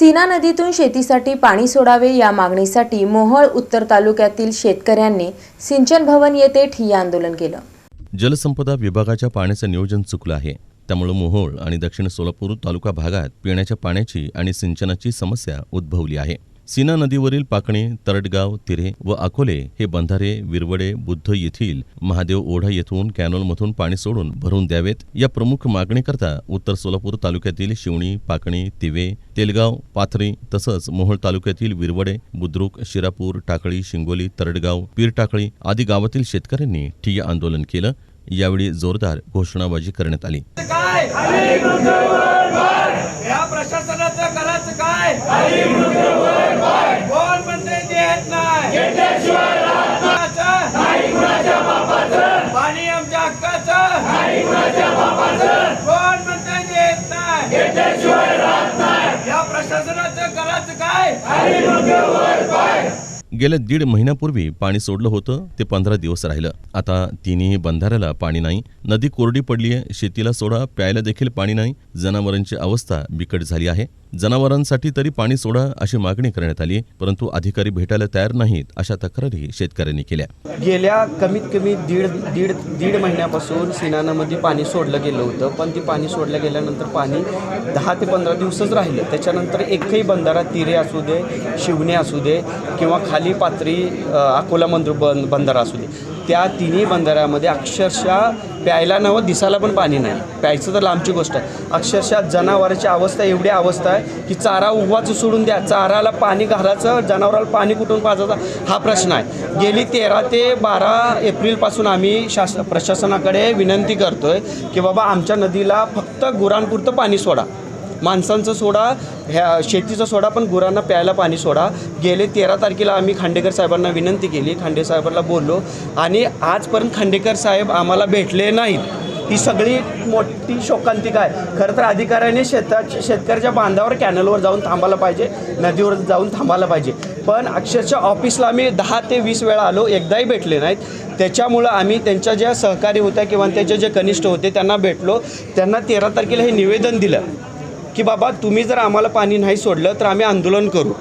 सीना नदीतून शेतीसाठी पाणी सोडावे या मागणीसाठी मोहोळ उत्तर तालुक्यातील शेतकऱ्यांनी सिंचन भवन येथे ठिय्या आंदोलन केलं. जलसंपदा विभागाच्या पाण्याचं नियोजन चुकलं आहे. त्यामुळे मोहोळ आणि दक्षिण सोलापूर तालुका भागात पिण्याच्या पाण्याची आणि सिंचनाची समस्या उद्भवली आहे. सीना नदीवरील पाकणी तरडगाव तिरे व अकोले हे बंधारे विरवडे बुद्ध येथील महादेव ओढा येथून कॅनॉलमधून पाणी सोडून भरून द्यावेत. या प्रमुख मागणीकरता उत्तर सोलापूर तालुक्यातील शिवणी पाकणी तिवे तेलगाव पाथरी तसंच मोहोळ तालुक्यातील विरवडे बुद्रुक शिरापूर टाकळी शिंगोली तरडगाव पीरटाकळी आदी गावातील शेतकऱ्यांनी ठिय्या आंदोलन केलं. यावेळी जोरदार घोषणाबाजी करण्यात आली. काय करायचं करायचं काय? कोण म्हणते देत नाही. पाणी आमच्या हक्काचं. कोण म्हणते देत नाही. या प्रशासनाचं करायचं काय? गेल्या दीड महिन्यापूर्वी पाणी सोडलं होतं ते पंधरा दिवस राहिलं. आता तिन्ही बंधाऱ्याला पाणी नाही. नदी कोरडी पडली आहे शेतीला सोडा प्यायला देखील पाणी नाही. जनावरांची अवस्था बिकट झाली आहे. जनावरांसाठी तरी पाणी सोडा अशी मागणी करण्यात आली परंतु अधिकारी भेटायला तयार नाहीत अशा तक्रारी शेतकऱ्यांनी केल्या. गेल्या कमीत कमी दीड दीड दीड महिन्यापासून सिनानामध्ये पाणी सोडलं गेलं होतं पण ती पाणी सोडलं गेल्यानंतर पाणी दहा ते पंधरा दिवसच राहिलं. त्याच्यानंतर एकही बंधारा तिरे असू दे शिवणे असू दे किंवा खाली पात्री अकोला मंदिर बंद बंधारा असू दे. त्या तिन्ही बंधाऱ्यामध्ये अक्षरशः प्यायला नवं दिसायला पण पाणी नाही. प्यायचं तर लांबची गोष्ट आहे. अक्षरशः जनावराची अवस्था एवढी अवस्था आहे की चारा उवाच सोडून द्या. चाराला पाणी घालायचं जनावराला पाणी कुठून पाजायचं? हा प्रश्न आहे. गेली तेरा ते बारा एप्रिलपासून आम्ही शास प्रशासनाकडे विनंती करतो आहे की बाबा आमच्या नदीला फक्त गुरांपुरतं पाणी सोडा. माणसांचा सोडा ह्या शेतीचा सोडा पण गुरांना प्यायला पाणी सोडा. गेले तेरा तारखेला आम्ही खांडेकर साहेबांना विनंती केली. खांडे साहेबांना बोललो. आणि आजपर्यंत खांडेकर साहेब आम्हाला भेटले नाहीत. ही सगळी मोठी शोकांतिका आहे. खरं तर अधिकाऱ्याने शेता शेतकऱ्याच्या बांधावर कॅनलवर जाऊन थांबायला पाहिजे. नदीवर जाऊन थांबायला पाहिजे. पण अक्षरशः ऑफिसला आम्ही दहा ते वीस वेळा आलो. एकदाही भेटले नाहीत. त्याच्यामुळं आम्ही त्यांच्या ज्या सहकारी होत्या किंवा त्यांचे जे कनिष्ठ होते त्यांना भेटलो. त्यांना तेरा तारखेला हे निवेदन दिलं. की बाबा तुम्ही जर आम्हाला पाणी नाही सोडलं तर आम्ही आंदोलन करू.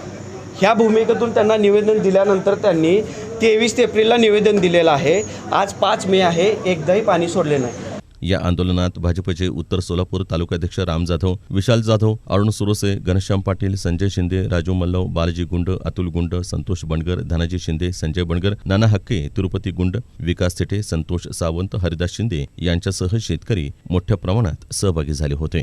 ह्या भूमिकेतून त्यांना निवेदन दिल्यानंतर त्यांनी तेवीस एप्रिलला निवेदन दिलेलं आहे. आज पाच मे आहे एकदाही पाणी सोडले नाही. या आंदोलनात भाजपचे उत्तर सोलापूर तालुकाध्यक्ष राम जाधव विशाल जाधव अरुण सुरोसे घनश्याम पाटील संजय शिंदे राजू मल्लव बालाजी गुंड अतुल गुंड संतोष बंडगर धनाजी शिंदे संजय बंडगर नाना हक्के तिरुपती गुंड विकास थेटे संतोष सावंत हरिदास शिंदे यांच्यासह शेतकरी मोठ्या प्रमाणात सहभागी झाले होते.